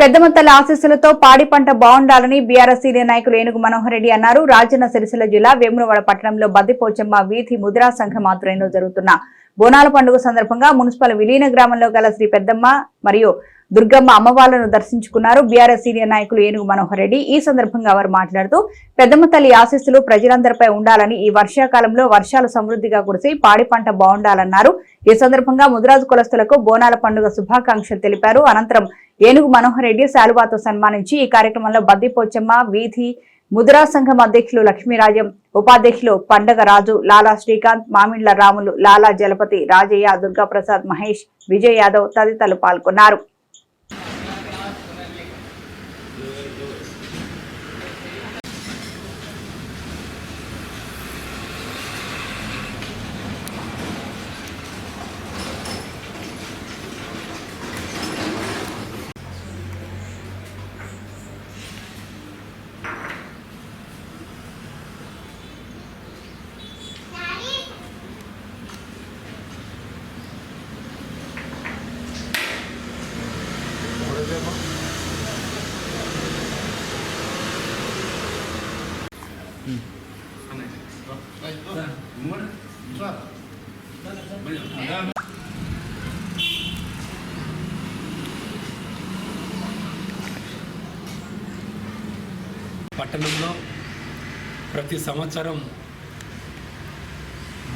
పెద్ద మొత్తాల ఆశీస్సులతో పాడి పంట బాగుండాలని బీఆర్ఎస్ సీనియర్ నాయకులు ఏనుగు మనోహర్ రెడ్డి అన్నారు. రాజన్న సిరిసిల్ల జిల్లా వేమునవాడ పట్టణంలో బద్దిపోచమ్మ వీధి ముద్రా సంఘం ఆధ్వర్యంలో జరుగుతున్న బోనాల పండుగ సందర్భంగా మున్సిపల్ విలీన గ్రామంలో గల శ్రీ పెద్దమ్మ మరియు దుర్గమ్మ అమ్మవార్లను దర్శించుకున్నారు. బీఆర్ఎస్ సీనియర్ నాయకులు ఏనుగు మనోహర్ రెడ్డి. ఈ సందర్భంగా వారు మాట్లాడుతూ పెద్దమ్మ తల్లి ఆశీస్సులు ప్రజలందరిపై ఉండాలని ఈ వర్షాకాలంలో వర్షాలు సమృద్ధిగా కురిసి పాడి పంట బాగుండాలన్నారు. ఈ సందర్భంగా ముదిరాజు కులస్తులకు బోనాల పండుగ శుభాకాంక్షలు తెలిపారు. అనంతరం ఏనుగు మనోహర్ రెడ్డి శాలువాతో సన్మానించి ఈ కార్యక్రమంలో బద్దిపోచమ్మ వీధి ముద్రా సంఘం అధ్యక్షులు లక్ష్మీరాజం ఉపాధ్యక్షులు పండగ రాజు లాలా శ్రీకాంత్ మామిండ్ల రాములు లాలా జలపతి రాజయ్య దుర్గాప్రసాద్ మహేష్ విజయ్ యాదవ్ తదితరులు పాల్గొన్నారు. పట్టణంలో ప్రతి సంవత్సరం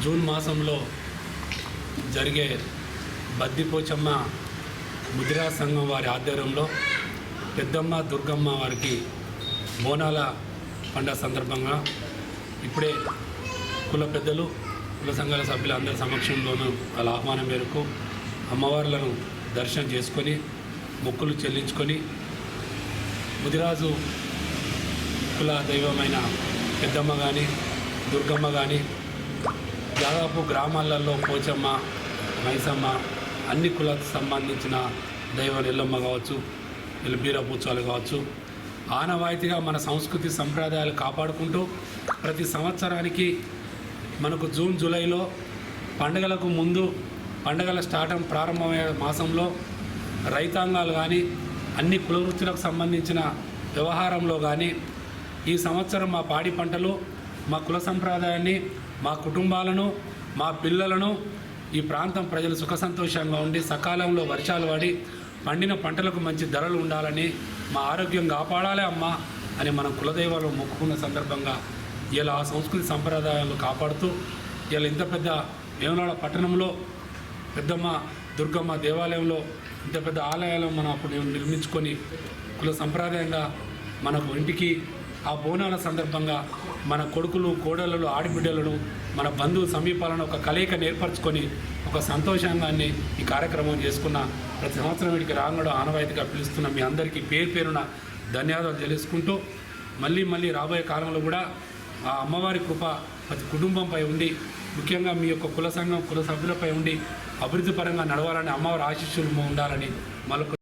జూన్ మాసంలో జరిగే బద్దిపోచమ్మ ముదిరా సంఘం వారి ఆధ్వర్యంలో పెద్దమ్మ దుర్గమ్మ వారికి బోనాల పండుగ సందర్భంగా ఇప్పుడే కుల పెద్దలు కుల సంఘాల సభ్యుల అందరి సమక్షంలోనూ వాళ్ళ ఆహ్వానం మేరకు అమ్మవార్లను దర్శనం చేసుకొని మొక్కులు చెల్లించుకొని ముదిరాజు కుల దైవమైన పెద్దమ్మ కానీ దుర్గమ్మ కానీ దాదాపు గ్రామాలలో పోచమ్మ మైసమ్మ అన్ని కులకు సంబంధించిన దైవం నెల్లమ్మ కావచ్చు ఎల్బీర పూచాలు కావచ్చు ఆనవాయితీగా మన సంస్కృతి సంప్రదాయాలు కాపాడుకుంటూ ప్రతి సంవత్సరానికి మనకు జూన్ జూలైలో పండుగలకు ముందు పండుగల స్టార్టం ప్రారంభమయ్యే మాసంలో రైతాంగాలు కానీ అన్ని కులవృత్తులకు సంబంధించిన వ్యవహారంలో కానీ ఈ సంవత్సరం మా పాడి పంటలు మా కుల సంప్రదాయాన్ని మా కుటుంబాలను మా పిల్లలను ఈ ప్రాంతం ప్రజలు సుఖ సంతోషంగా ఉండి సకాలంలో వర్షాలు పడి పండిన పంటలకు మంచి ధరలు ఉండాలని మా ఆరోగ్యం కాపాడాలి అమ్మా అని మనం కులదైవాలు మొక్కుకున్న సందర్భంగా ఇలా ఆ సంస్కృతి సంప్రదాయాలను కాపాడుతూ ఇలా ఇంత పెద్ద వేమనాడ పట్టణంలో పెద్దమ్మ దుర్గమ్మ దేవాలయంలో ఇంత పెద్ద ఆలయాలు మనం అప్పుడు నిర్మించుకొని కుల సంప్రదాయంగా మనకు ఇంటికి ఆ బోనాల సందర్భంగా మన కొడుకులు కోడళ్ళు ఆడబిడ్డలను మన బంధువు సమీపాలను ఒక కలయిక ఏర్పరచుకొని ఒక సంతోషాంగాన్ని ఈ కార్యక్రమం చేసుకున్న ప్రతి సంవత్సరం వీటికి రాంగడం ఆనవాయితీగా పిలుస్తున్న మీ అందరికీ పేరు పేరున ధన్యవాదాలు తెలుసుకుంటూ మళ్ళీ మళ్ళీ రాబోయే కాలంలో కూడా ఆ అమ్మవారి కృప ప్రతి కుటుంబంపై ఉండి ముఖ్యంగా మీ యొక్క కుల సంఘం కుల సభ్యులపై ఉండి అభివృద్ధి పరంగా నడవాలని అమ్మవారి ఆశీస్సులు ఉండాలని మరొక